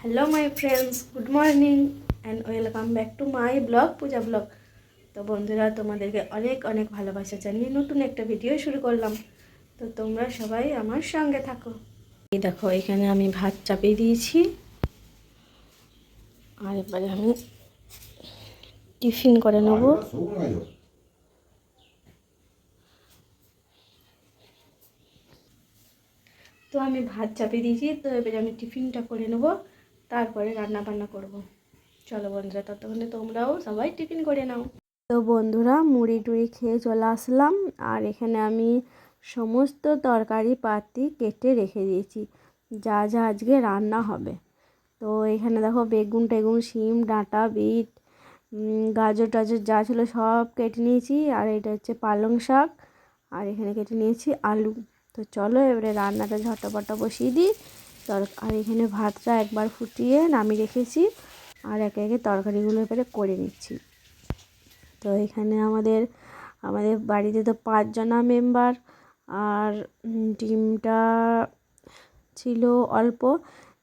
Hello my friends good morning and welcome back to my blog Puja blog তো বন্ধুরা তোমাদেরকে অনেক অনেক ভালোবাসা জানিয়ে নতুন একটা ভিডিও শুরু করলাম। তো তোমরা সবাই আমার সঙ্গে থাকো। এই দেখো এখানে আমি ভাত চাপিয়ে দিয়েছি। আর এবারে আমি টিফিন করে নেব। তো আমি ভাত চাপিয়ে দিয়েছি তো এবারে আমি টিফিনটা করে নেব। তারপরে রান্না বান্না করব। চলো বন্ধুরা, ততক্ষণে তোমরাও সবাই টিফিন করে নাও। তো বন্ধুরা, মুড়ি টুড়ি খেয়ে চলে আসলাম, আর এখানে আমি সমস্ত তরকারি পাতি কেটে রেখে দিয়েছি। যা যা আজকে রান্না হবে। তো এখানে দেখো বেগুন টেগুন, শিম, ডাঁটা, বিট গাজর টাজর যা ছিল সব কেটে নিয়েছি। আর এটা হচ্ছে পালং শাক, আর এখানে কেটে নিয়েছি আলু। তো চলো এবারে রান্নাটা ঝটাপটা বসিয়ে দিই। আর এখানে ভাতটা একবার ফুটিয়ে নামিয়ে রেখেছি আর একে একে তরকারিগুলো এবারে করে নিচ্ছি। তো এখানে আমাদের আমাদের বাড়িতে তো পাঁচজনা মেম্বার আর ডিমটা ছিল অল্প,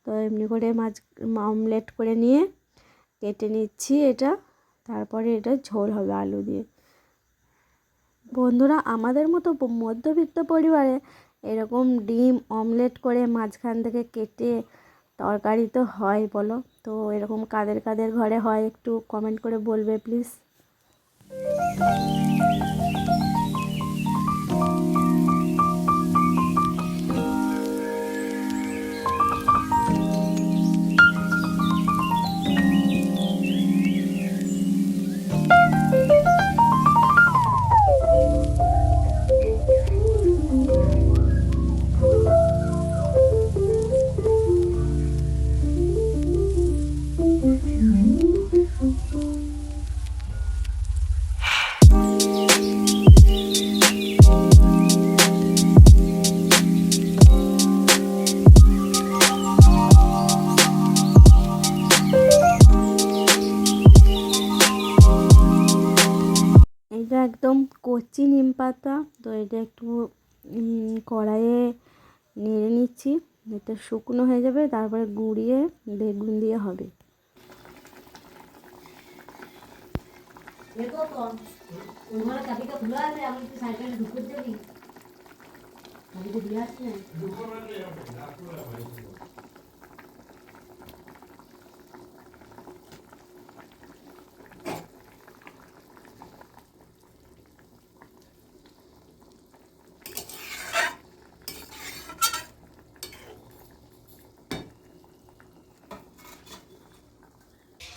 তো এমনি করে মাছ অমলেট করে নিয়ে কেটে নিচ্ছি এটা। তারপরে এটা ঝোল হবে আলু দিয়ে। বন্ধুরা, আমাদের মতো মধ্যবিত্ত পরিবারে এরকম ডিম অমলেট করে মাঝখান থেকে কেটে তরকারি তো হয়, বলো। তো এরকম কাদের কাদের ঘরে হয় একটু কমেন্ট করে বলবে প্লিজ একদম কচি নিম পাতা, তো এটা একটু কড়াইয়ে নেড়ে নিচ্ছি এটা শুকনো হয়ে যাবে, তারপরে গুঁড়িয়ে বেগুন দিয়ে হবে।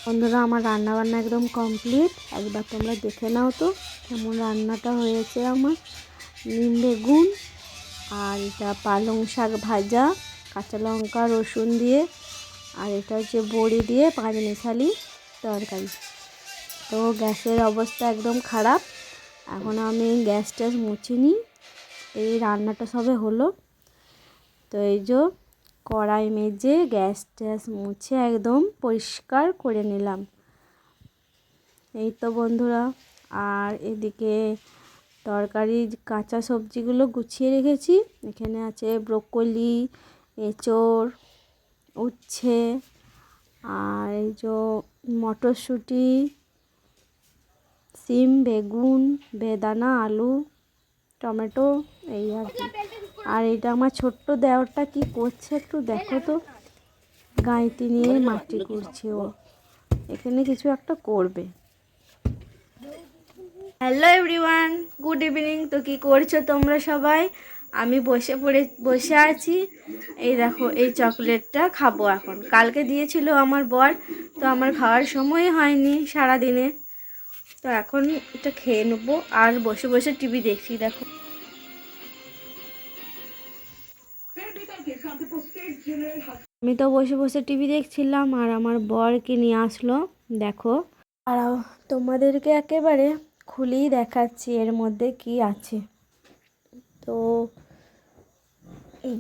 বন্ধুরা, আমার রান্না বান্না একদম কমপ্লিট একবার তোমরা দেখে নাও তো কেমন রান্নাটা হয়েছে আমার। নিম বেগুন আর এটা পালং শাক ভাজা, কাঁচা লঙ্কা, রসুন দিয়ে, আর এটা হচ্ছে বড়ি দিয়ে পাঁচ মিশালি তরকারি। তো গ্যাসের অবস্থা একদম খারাপ। এখন আমি গ্যাস ট্যাস মুছিনি এই রান্নাটা সবে হলো। তো এই যে কড়াই মেজে গ্যাস ট্যাস মুছে একদম পরিষ্কার করে নিলাম। এই তো বন্ধুরা, আর এদিকে তরকারি, কাঁচা সবজিগুলো গুছিয়ে রেখেছি। এখানে আছে ব্রোকলি, এঁচড়, উচ্ছে, আর এই যে মটরশুঁটি, সিম, বেগুন, বেদানা, আলু টমেটো, এই আর কি। আর এটা আমার ছোট্ট দেওরটা কি করছে একটু দেখো তো। গাঁইতি নিয়ে মাটি করছে ও। এখানে কিছু একটা করবে। হ্যালো এভরিওয়ান গুড ইভিনিং তো কি করছ তোমরা সবাই? আমি বসে পড়ে, বসে আছি। এই দেখো, এই চকলেটটা খাব এখন। কালকে দিয়েছিল আমার বর, তো আমার খাওয়ার সময় হয়নি সারা দিনে তো এখন এটা খেয়ে নেব। আর বসে বসে টিভি দেখছি, দেখো। আমি তো বসে বসে টিভি দেখছিলাম আর আমার বরকে নিয়ে আসলো, দেখো। আর তোমাদেরকে একেবারে খুলেই দেখাচ্ছি এর মধ্যে কি আছে। তো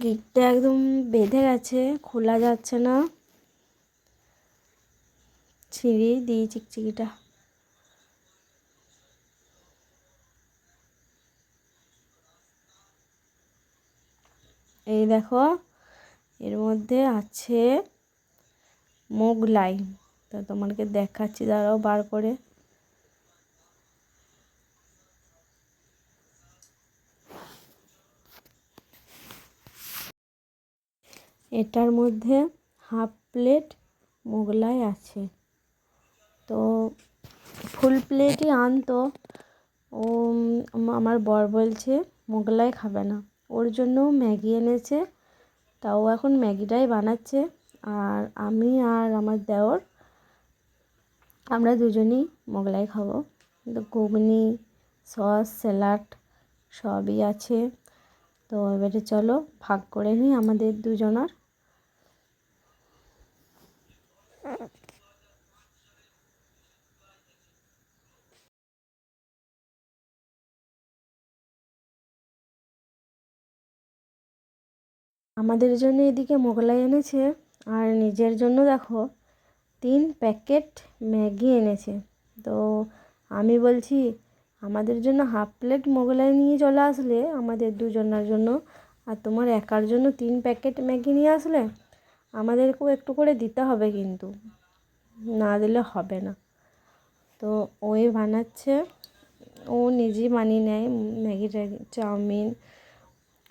গিটটা একদম বেঁধে গেছে, খোলা যাচ্ছে না। ছিঁড়ি দিই চিকচিকিটা। এই দেখো, এর মধ্যে আছে মোগলাই। তো তোমাকে দেখাচ্ছি, দাঁড়াও বার করে। এটার মধ্যে হাফ প্লেট মোগলাই আছে। তো ফুল প্লেটই আনতো। ও আমার বর বলছে, মোগলাই খাবে না। ওর জন্যও ম্যাগি এনেছে, তাও এখন ম্যাগিটাই বানাচ্ছে। আর আমি আর আমার দেওর, আমরা দুজনেই মোগলাই খাব। তো ঘুগনি, সস, স্যালাড সবই আছে। তো এবারে চলো ভাগ করে নিই আমাদের দুজনার। আমাদের জন্য এদিকে মোগলাই এনেছে আর নিজের জন্য দেখো তিন প্যাকেট ম্যাগি এনেছে। তো আমি বলছি, আমাদের জন্য হাফ প্লেট মোগলাই নিয়ে চলে আসলে আমাদের দুজনের জন্য। আর তোমার একার জন্য তিন প্যাকেট ম্যাগি নিয়ে আসলে আমাদেরকেও একটু করে দিতে হবে কিন্তু, না দিলে হবে না। তো ওই বানাচ্ছে, ও নিজেই বানিয়ে নেয় ম্যাগি চাউমিন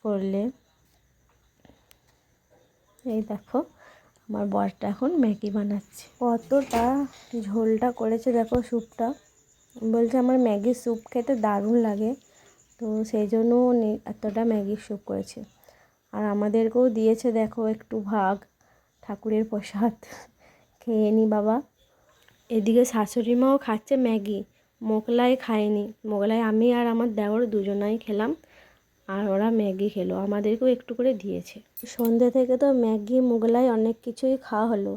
করলে। এই দেখো, আমার বরটা এখন ম্যাগি বানাচ্ছে। কতটা ঝোলটা করেছে দেখো স্যুপটা। বলছে আমার ম্যাগির স্যুপ খেতে দারুণ লাগে, তো সেই জন্য এতটা ম্যাগির স্যুপ করেছে। আর আমাদেরকেও দিয়েছে দেখো একটু ভাগ, ঠাকুরের প্রসাদ। খেয়ে নি বাবা। এদিকে শাশুড়ি মাও খাচ্ছে ম্যাগি, মোগলাই খায়নি। মোগলাই আমি আর আমার দেওর দুজনাই খেলাম। আর ওরা ম্যাগি খেলো, আমাদেরকেও একটু করে দিয়েছে। সন্ধ্যে থেকে তো ম্যাগি, মোগলাই অনেক কিছুই খাওয়া হলো।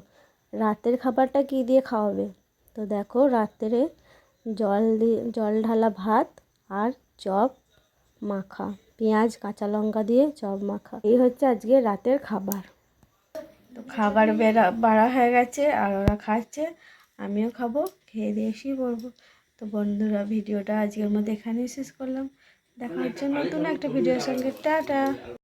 রাতের খাবারটা কী দিয়ে খাওয়াবে? তো দেখো, রাত্রে জল দিয়ে, জল ঢালা ভাত আর চপ মাখা, পেঁয়াজ, কাঁচা লঙ্কা দিয়ে চপ মাখা। এই হচ্ছে আজকে রাতের খাবার। তো খাবার বেড়া, বাড়া হয়ে গেছে আর ওরা খাচ্ছে, আমিও খাব, খেয়ে দিয়ে এসেই পড়ব। তো বন্ধুরা, ভিডিওটা আজকের মধ্যে এখানেই শেষ করলাম। দেখা হচ্ছে নতুন একটা ভিডিওর সঙ্গে টাটা।